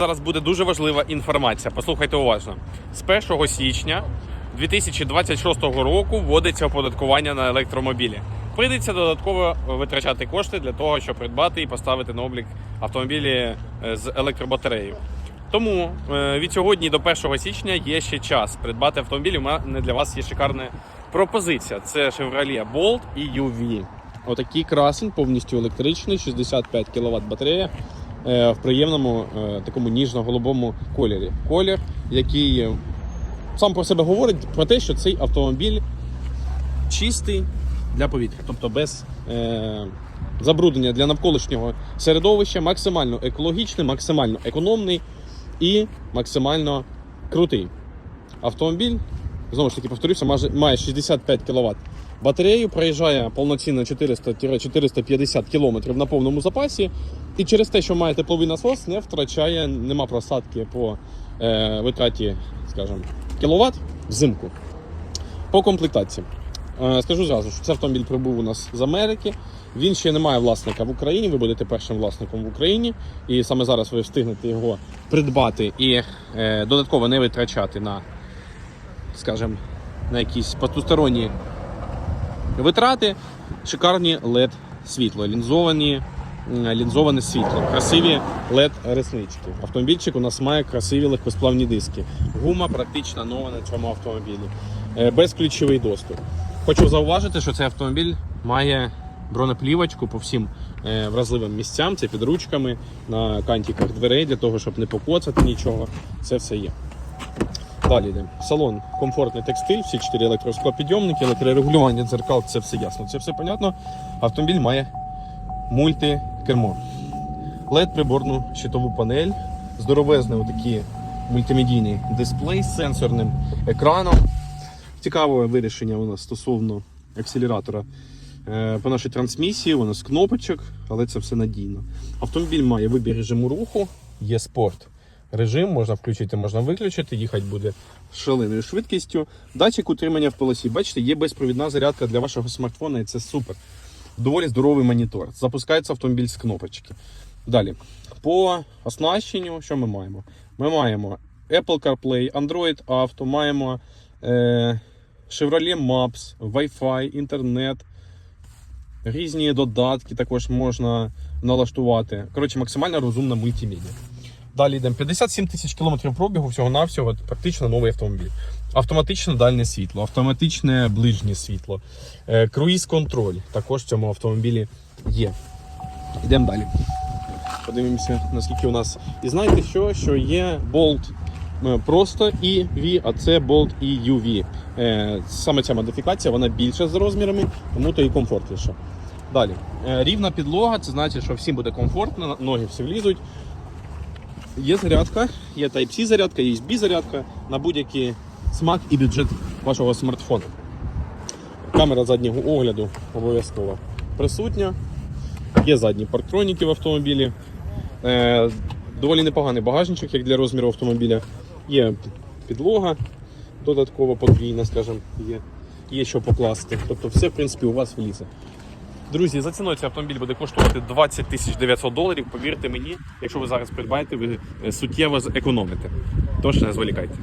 Зараз буде дуже важлива інформація. Послухайте уважно. З 1 січня 2026 року вводиться оподаткування на електромобілі. Прийдеться додатково витрачати кошти для того, щоб придбати і поставити на облік автомобілі е, з електробатареєю. Тому е, від сьогодні до 1 січня є ще час придбати автомобіль. У мене для вас є шикарна пропозиція. Це Chevrolet Bolt і UV. Отакий красень, повністю електричний, 65 кВт батарея в приємному е, такому ніжно-голубому кольорі. Колір, який е, сам про себе говорить про те, що цей автомобіль чистий для повітря, тобто без е, забруднення для навколишнього середовища, максимально екологічний, максимально економний і максимально крутий. Автомобіль, знову ж таки, повторюся, має 65 кВт батарею, проїжджає повноцінно 400-450 км на повному запасі. І через те, що має тепловий насос, не втрачає, нема просадки по е, витраті, скажімо, кіловат взимку. По комплектації. Е, Скажу зразу, що цей автомобіль прибув у нас з Америки. Він ще не має власника в Україні. Ви будете першим власником в Україні, і саме зараз ви встигнете його придбати і е, додатково не витрачати на, скажімо, на якісь потусторонні витрати. Шикарні LED світло, лінзовані, лінзоване світло, красиві LED реснички. Автомобільчик у нас має красиві легкосплавні диски. Гума практично нова на цьому автомобілі. Е, Безключовий доступ. Хочу зауважити, що цей автомобіль має бронеплівочку по всім е, вразливим місцям. Це під ручками на кантиках дверей для того, щоб не покоцати нічого. Це все є. Далі йдемо. Салон комфортний текстиль, всі чотири електросклопідйомники, електрорегулювання дзеркал, це все ясно. Це все понятно. Автомобіль має мультикермо. led приборну щитову панель, здоровезний отакий мультимедійний дисплей з сенсорним екраном. Цікаве вирішення у нас стосовно акселератора е, по нашій трансмісії, у нас кнопочок, але це все надійно. Автомобіль має вибір режиму руху, є спорт. Режим можна включити, можна виключити, їхати буде з шаленою швидкістю. Датчик утримання в полосі. Бачите, є безпровідна зарядка для вашого смартфона, і це супер. Доволі здоровий монітор. Запускається автомобіль з кнопочки. Далі. По оснащенню, що ми маємо? Ми маємо Apple CarPlay, Android Auto, маємо е, Chevrolet Maps, Wi-Fi, інтернет, різні додатки також можна налаштувати. Коротше, максимально розумна мультимедіа. Далі йдемо 57 тисяч кілометрів пробігу, всього-навсього, практично новий автомобіль. Автоматичне дальнє світло, автоматичне ближнє світло, е, круїз-контроль також в цьому автомобілі є. Йдемо далі. Подивимося, наскільки у нас. І знаєте що? Що є Bolt е, просто EV, а це Bolt EUV. Е, Саме ця модифікація вона більша за розмірами, тому то і комфортніша. Далі. Рівна підлога, це значить, що всім буде комфортно, ноги всі влізуть. Є зарядка, є Type-C зарядка, є USB зарядка на будь-який смак і бюджет вашого смартфона. Камера заднього огляду обов'язково присутня. Є задні парктроніки в автомобілі. Е, доволі непоганий багажничок, як для розміру автомобіля. Є підлога додатково подвійна, скажімо, є. Є що покласти. Тобто все, в принципі, у вас влізе. Друзі, за ціною цей автомобіль буде коштувати 20 тисяч 900 доларів. Повірте мені, якщо ви зараз придбаєте, ви е, суттєво зекономите. Тож не зволікайте.